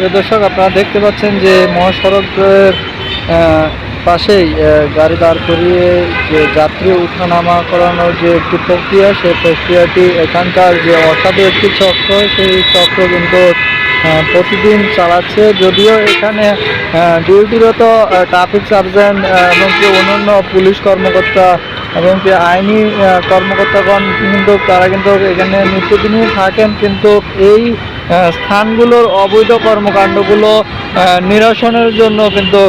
প্রিয় দর্শক, আপনারা দেখতে পাচ্ছেন যে মহাসড়কের পাশেই গাড়ি দাঁড় করিয়ে যে যাত্রী উঠানামা করানোর যে একটি প্রক্রিয়া, সেই প্রক্রিয়াটি এখানকার যে অসাধু একটি চক্র, সেই চক্র কিন্তু প্রতিদিন চালাচ্ছে। যদিও এখানে ডিউটিরত ট্রাফিক সার্জেন্ট এবং কি অন্যান্য পুলিশ কর্মকর্তা এবং কি আইনি কর্মকর্তাগণ কিন্তু, তারা কিন্তু এখানে নিত্যদিনই থাকেন। কিন্তু এই স্থানগুলোর অবৈধ কর্মকাণ্ডগুলো নিরসনের জন্য কিন্তু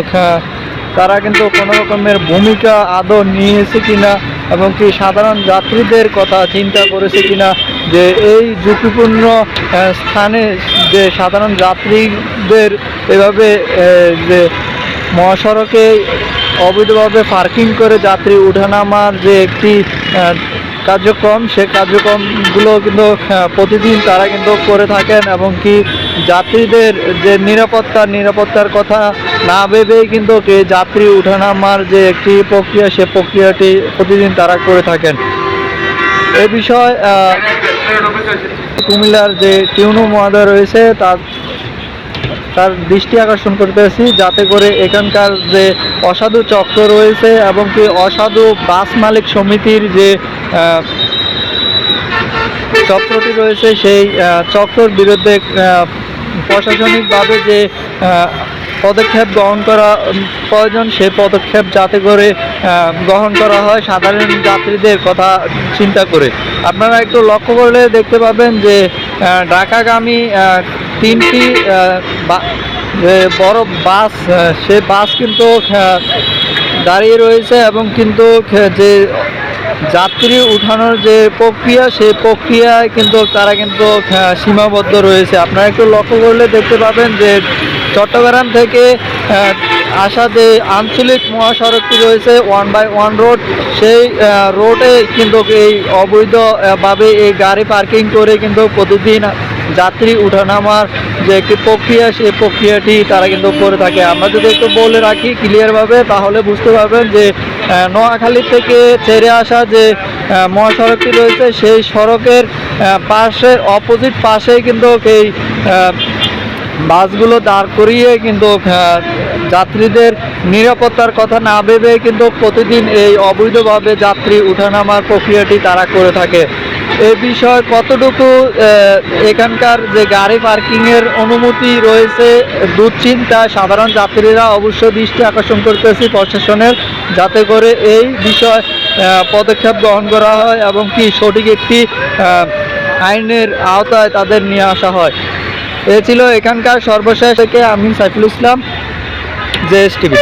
তারা কিন্তু কোনো রকমের ভূমিকা আদৌ নিয়েছে কিনা এবং কি সাধারণ যাত্রীদের কথা চিন্তা করেছে কিনা যে এই ঝুঁকিপূর্ণ স্থানে যে সাধারণ যাত্রীদের এভাবে যে মহাসড়কে অবৈধভাবে পার্কিং করে যাত্রী উঠানামার যে একটি কার্যক্রম, সে কার্যক্রমগুলো কিন্তু প্রতিদিন তারা কিন্তু করে থাকেন এবং কি যাত্রীদের যে নিরাপত্তা, নিরাপত্তার কথা না ভেবেই কিন্তু যাত্রী উঠানামার যে একটি প্রক্রিয়া, সে প্রক্রিয়াটি প্রতিদিন তারা করে থাকেন। এ বিষয়ে কুমিল্লার যে টিউনু মহোদয় রয়েছে, তার তার দৃষ্টি আকর্ষণ করতেছি যাতে করে এখানকার যে অসাধু চক্র রয়েছে এবং কি অসাধু বাস মালিক সমিতির যে চক্রটি রয়েছে, সেই চক্রর বিরুদ্ধে প্রশাসনিকভাবে যে পদক্ষেপ গ্রহণ করা প্রয়োজন। সেই পদক্ষেপ যাতে করে গ্রহণ করা হয় সাধারণ যাত্রীদের কথা চিন্তা করে। আপনারা একটু লক্ষ্য করলে দেখতে পাবেন যে ঢাকাগামী তিনটি বড় বাস সে বাস কিন্তু দাঁড়িয়ে রয়েছে এবং কিন্তু যে যাত্রী উঠানোর যে প্রক্রিয়া সেই প্রক্রিয়ায় কিন্তু তারা কিন্তু সীমাবদ্ধ রয়েছে। আপনারা একটু লক্ষ্য করলে দেখতে পাবেন যে চট্টগ্রাম থেকে আসা যে আঞ্চলিক মহাসড়কটি রয়েছে ওয়ান বাই ওয়ান রোড সেই রোডে কিন্তু এই অবৈধভাবে এই গাড়ি পার্কিং করে কিন্তু প্রতিদিন যাত্রী উঠানামার যে একটি প্রক্রিয়া, সেই প্রক্রিয়াটি তারা কিন্তু করে থাকে। আমরা যদি একটু বলে রাখি ক্লিয়ারভাবে তাহলে বুঝতে পারবেন যে নোয়াখালী থেকে ছেড়ে আসা যে মহাসড়কটি রয়েছে, সেই সড়কের পাশের অপোজিট পাশেই কিন্তু এই বাসগুলো দাঁড় করিয়ে কিন্তু যাত্রীদের নিরাপত্তার কথা না ভেবে কিন্তু প্রতিদিন এই অবৈধভাবে যাত্রী উঠানামার প্রক্রিয়াটি তারা করে থাকে। এ বিষয়ে কতটুকু এখানকার যে গাড়ি পার্কিংয়ের অনুমতি রয়েছে, দুশ্চিন্তা, সাধারণ যাত্রীরা অবশ্য দৃষ্টি আকর্ষণ করতেছি প্রশাসনের, যাতে করে এই বিষয় পদক্ষেপ গ্রহণ করা হয় এবং কি সঠিক একটি আইনের আওতায় তাদের নিয়ে আসা হয়। এ ছিল এখানকার সর্বশেষ থেকে আমি সাইফুল ইসলাম জেএস টিভি।